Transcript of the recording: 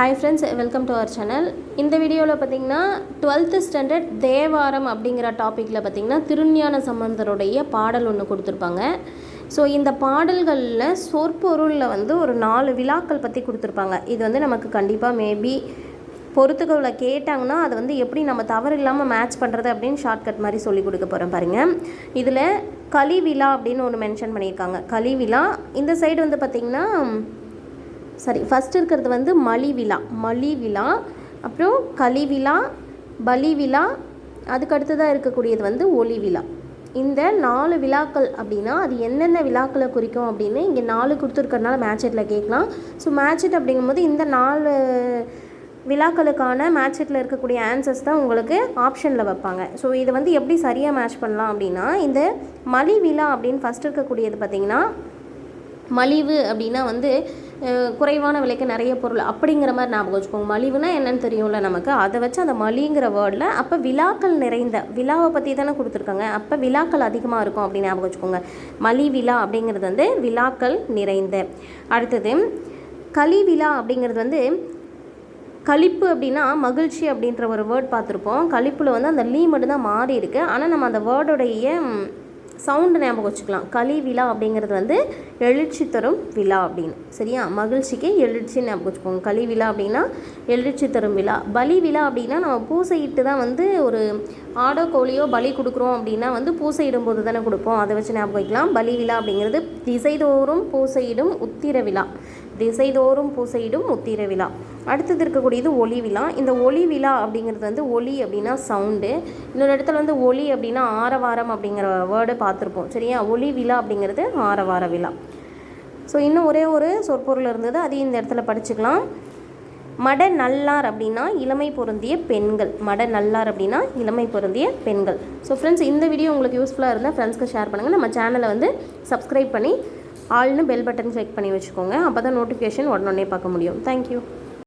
Hi friends welcome to our channel இந்த வீடியோவில் பார்த்தீங்கன்னா டுவெல்த்து ஸ்டாண்டர்ட் தேவாரம் அப்படிங்கிற டாப்பிக்கில் பார்த்தீங்கன்னா திருஞான சம்பந்தருடைய பாடல் ஒன்று கொடுத்துருப்பாங்க. ஸோ இந்த பாடல்களில் சொற்பொருளில் வந்து ஒரு நாலு விழாக்கள் பற்றி கொடுத்துருப்பாங்க. இது வந்து நமக்கு கண்டிப்பாக மேபி பொறுத்துக்களை கேட்டாங்கன்னா அதை வந்து எப்படி நம்ம தவறு இல்லாமல் மேட்ச் பண்ணுறது அப்படின்னு ஷார்ட்கட் மாதிரி சொல்லி கொடுக்க போகிறோம் பாருங்கள் இதில் கலி விழா அப்படின்னு ஒன்று மென்ஷன் பண்ணியிருக்காங்க. கலி விழா இந்த சைடு வந்து பார்த்திங்கன்னா சாரி ஃபஸ்ட் இருக்கிறது வந்து மலி விழா. மலி விழா அப்புறம் களி விழா பலி விழா அதுக்கு அடுத்ததாக இருக்கக்கூடியது வந்து ஒளி விழா. இந்த நாலு விழாக்கள் அப்படின்னா அது என்னென்ன விழாக்களை குறிக்கும் அப்படின்னு இங்கே நாலு கொடுத்துருக்கறனால மேட்செட்டில் கேட்கலாம். ஸோ மேட்செட் அப்படிங்கும்போது இந்த நாலு விழாக்களுக்கான மேட்செட்டில் இருக்கக்கூடிய ஆன்சர்ஸ் தான் உங்களுக்கு ஆப்ஷனில் வைப்பாங்க. ஸோ இதை வந்து எப்படி சரியாக மேட்ச் பண்ணலாம் அப்படின்னா இந்த மலி விழா அப்படின்னு ஃபஸ்ட் இருக்கக்கூடியது பார்த்திங்கன்னா மலிவு அப்படின்னா வந்து குறைவான விலைக்கு நிறைய பொருள் அப்படிங்கிற மாதிரி ஞாபகம் வச்சுக்கோங்க. மலிவுனா என்னன்னு தெரியும்ல நமக்கு. அதை வச்சு அந்த மலிங்கிற வேர்டில் அப்போ விழாக்கள் நிறைந்த விழாவை பற்றி தானே கொடுத்துருக்காங்க. அப்போ விழாக்கள் அதிகமாக இருக்கும் அப்படின்னு ஞாபகம் வச்சுக்கோங்க. மலி விழா அப்படிங்கிறது வந்து விழாக்கள் நிறைந்த. அடுத்தது களி விழா அப்படிங்கிறது வந்து களிப்பு அப்படின்னா மகிழ்ச்சி அப்படின்ற ஒரு வேர்ட் பார்த்துருப்போம். கழிப்பில் வந்து அந்த லீ மட்டும் தான் மாறி இருக்குது ஆனால் நம்ம அந்த வேர்டோடைய சவுண்டு ஞாபகம் வச்சுக்கலாம். களி விழா அப்படிங்கிறது வந்து எழுச்சி தரும் விழா அப்படின்னு. சரியா? மகிழ்ச்சிக்கு எழுச்சி ஞாபகம் வச்சுக்கோங்க. களி விழா அப்படின்னா எழுச்சி தரும் விழா பலி விழா அப்படின்னா நம்ம பூசையிட்டு தான் வந்து ஒரு ஆடோ கோழியோ பலி கொடுக்குறோம் அப்படின்னா வந்து பூசையிடும் போது தானே கொடுப்போம். அதை வச்சு ஞாபகம் வைக்கலாம். பலி விழா அப்படிங்கிறது திசைதோறும் பூசையிடும் உத்திர விழா திசைதோறும் பூசையிடும் உத்திர விழா. அடுத்தது இருக்கக்கூடியது ஒளி விழா. இந்த ஒளி விழா அப்படிங்கிறது வந்து ஒளி அப்படின்னா சவுண்டு இன்னொரு இடத்துல வந்து ஒளி அப்படின்னா ஆரவாரம் அப்படிங்கிற வேர்டு பார்த்துருப்போம். சரியா? ஒளி விழா அப்படிங்கிறது ஆரவார விழா. ஸோ இன்னும் ஒரே ஒரு சொற்பொருள் இருந்தது. அதையும் இந்த இடத்துல படிச்சுக்கலாம். மட நல்லார் அப்படின்னா இளமை பொருந்திய பெண்கள். மட நல்லார் அப்படின்னா இளமை பொருந்திய பெண்கள். ஸோ ஃப்ரெண்ட்ஸ் இந்த வீடியோ உங்களுக்கு யூஸ்ஃபுல்லாக இருந்தால் ஃப்ரெண்ட்ஸ்க்கு ஷேர் பண்ணுங்கள் நம்ம சேனலை வந்து சப்ஸ்கிரைப் பண்ணி ஆல்னு பெல் பட்டன் கிளிக் பண்ணி வச்சுக்கோங்க. அப்போ தான் நோட்டிஃபிகேஷன் உடனே பார்க்க முடியும். தேங்க்யூ